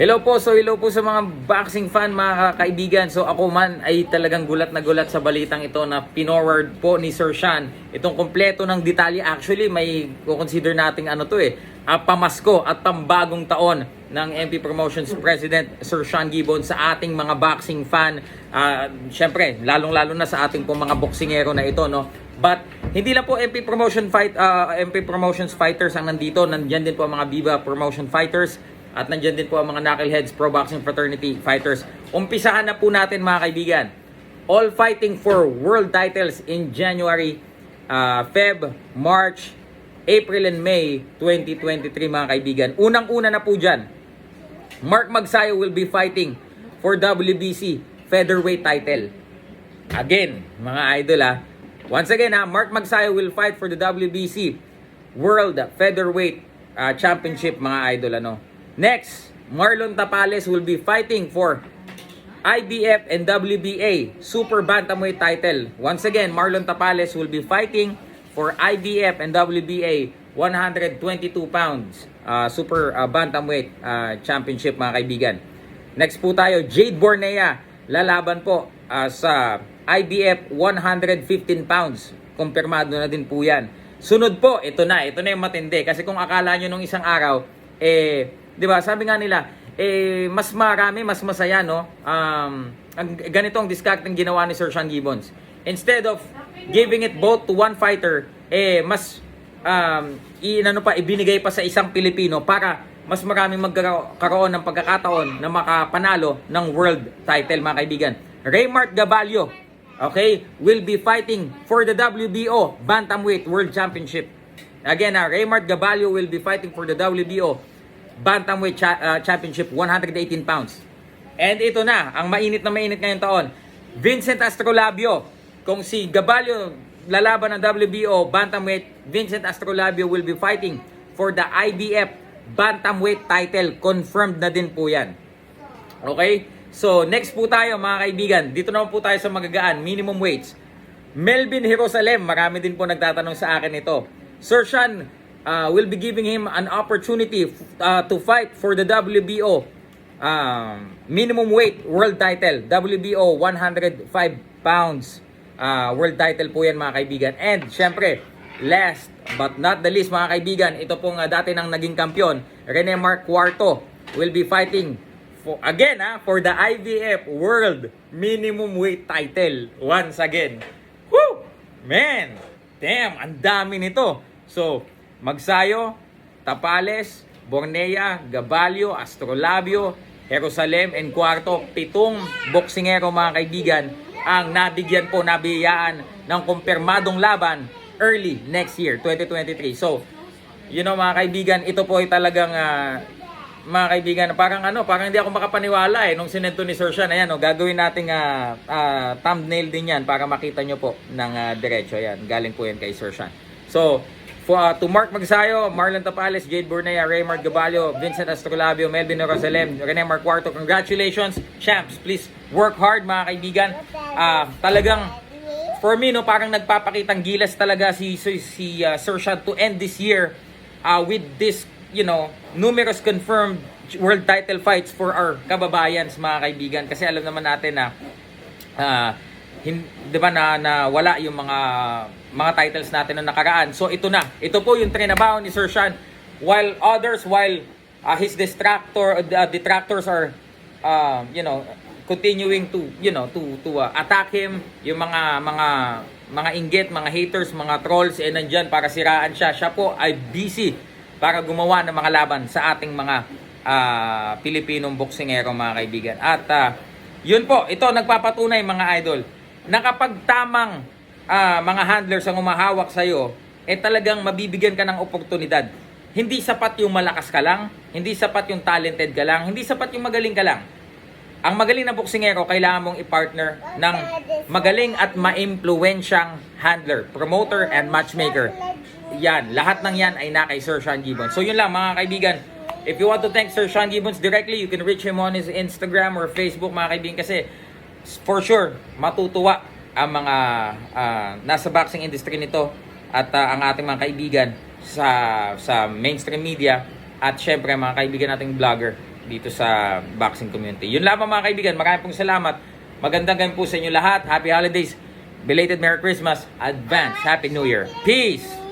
Hello po, so hello po sa mga boxing fan, mga kaibigan. So ako man ay talagang gulat na gulat sa balitang ito na pinorward po ni Sir Sean. Itong kompleto ng detalye, actually may consider nating ano to eh, ah, pamasko at pambagong taon ng MP Promotions President Sir Sean Gibbon sa ating mga boxing fan. Ah, Siyempre, lalong-lalo na sa ating po mga boksingero na ito, no? But hindi lang po MP Promotion Fight ah, MP Promotions Fighters ang nandito, nandiyan din po ang mga Viva Promotion Fighters at nandiyan din po ang mga Knuckleheads Pro Boxing Fraternity Fighters. Umpisahan na po natin mga kaibigan. All fighting for world titles in January, ah, Feb, March, April and May 2023 mga kaibigan. Unang-una na po dyan, Mark Magsayo will be fighting for WBC featherweight title. Again, mga idol ah. Once again ha, Mark Magsayo will fight for the WBC World Featherweight ah, Championship mga idol ano. Next, Marlon Tapales will be fighting for IBF and WBA Super Bantamweight title. Once again, Marlon Tapales will be fighting for IBF and WBA 122 pounds uh, Super uh, Bantamweight uh, Championship mga kaibigan. Next po tayo, Jade Bornea lalaban po uh, sa IBF 115 pounds. Kumpirmado na din po yan. Sunod po, ito na, ito na yung matindi. Kasi kung akala nyo nung isang araw, eh, di ba, sabi nga nila, eh, mas marami, mas masaya, no? Um, ang, ganito ang discard ng ginawa ni Sir Sean Gibbons. Instead of giving it both to one fighter, eh, mas, um, inano pa, ibinigay pa sa isang Pilipino para mas maraming magkaroon ng pagkakataon na makapanalo ng world title, mga kaibigan. Raymart Gabalio, okay, will be fighting for the WBO Bantamweight World Championship. Again, uh, Raymart Gabalio will be fighting for the WBO Bantamweight cha- uh, Championship 118 pounds. And ito na, ang mainit na mainit ngayong taon. Vincent Astrolabio. Kung si Gabalio lalaban ng WBO Bantamweight, Vincent Astrolabio will be fighting for the IBF Bantamweight title. Confirmed na din po yan. Okay? So, next po tayo mga kaibigan. Dito naman po tayo sa magagaan, minimum weights. Melvin Jerusalem, marami din po nagtatanong sa akin ito. Sir Sean uh, will be giving him an opportunity uh, to fight for the WBO um, minimum weight world title. WBO 105 pounds uh, world title po yan mga kaibigan. And syempre, last but not the least mga kaibigan, ito pong uh, dati nang naging kampiyon, Rene Mark Cuarto will be fighting for, again ha, for the IBF World Minimum Weight title once again. Woo! Man! Damn, ang dami nito. So, Magsayo, Tapales, Bornea, Gabalio, Astrolabio, Jerusalem, and Cuarto, pitong boksingero mga kaibigan ang nabigyan po, nabiyaan ng kumpirmadong laban early next year, 2023. So, you know mga kaibigan, ito po ay talagang ah, mga kaibigan, parang ano, parang hindi ako makapaniwala eh nung sinento ni Sir Sean. Ayan, oh, gagawin nating ah, ah, thumbnail din yan para makita nyo po ng ah, diretso. Ayan, galing po yan kay Sir Sean. So, for, ah, to Mark Magsayo, Marlon Tapales, Jade Burnea, Raymart Gabalio, Vincent Astrolabio, Melvin Rosalem, Rene Marcuarto, congratulations, champs. Please work hard mga kaibigan. Ah, talagang for me no parang nagpapakitang gilas talaga si si, si uh, Sir Sean to end this year uh, with this you know numerous confirmed world title fights for our kababayans mga kaibigan kasi alam naman natin na ah, hin, 'di ba na, na wala yung mga mga titles natin na nakaraan. So ito na. Ito po yung trinabaho ni Sir Sean while others while uh, his distractor uh, detractors are uh, you know continuing to you know to to uh, attack him yung mga mga mga inggit, mga haters, mga trolls eh nandiyan para siraan siya. Siya po ay busy para gumawa ng mga laban sa ating mga ah, Pilipinong boksingero mga kaibigan. At ah, yun po, ito nagpapatunay mga idol na kapag tamang ah, mga handlers ang umahawak sa iyo, eh talagang mabibigyan ka ng oportunidad. Hindi sapat yung malakas ka lang, hindi sapat yung talented ka lang, hindi sapat yung magaling ka lang. Ang magaling na boksingero, kailangan mong i-partner ng magaling at ma-impluensyang handler, promoter, and matchmaker. Yan, lahat ng yan ay na kay Sir Sean Gibbons. So yun lang mga kaibigan, if you want to thank Sir Sean Gibbons directly, you can reach him on his Instagram or Facebook mga kaibigan kasi for sure, matutuwa ang mga ah, nasa boxing industry nito at ah, ang ating mga kaibigan sa sa mainstream media at syempre mga kaibigan nating vlogger dito sa boxing community. Yun lamang mga kaibigan, maraming pong salamat. Magandang gabi po sa inyo lahat. Happy holidays. Belated Merry Christmas. Advance Happy New Year. Peace!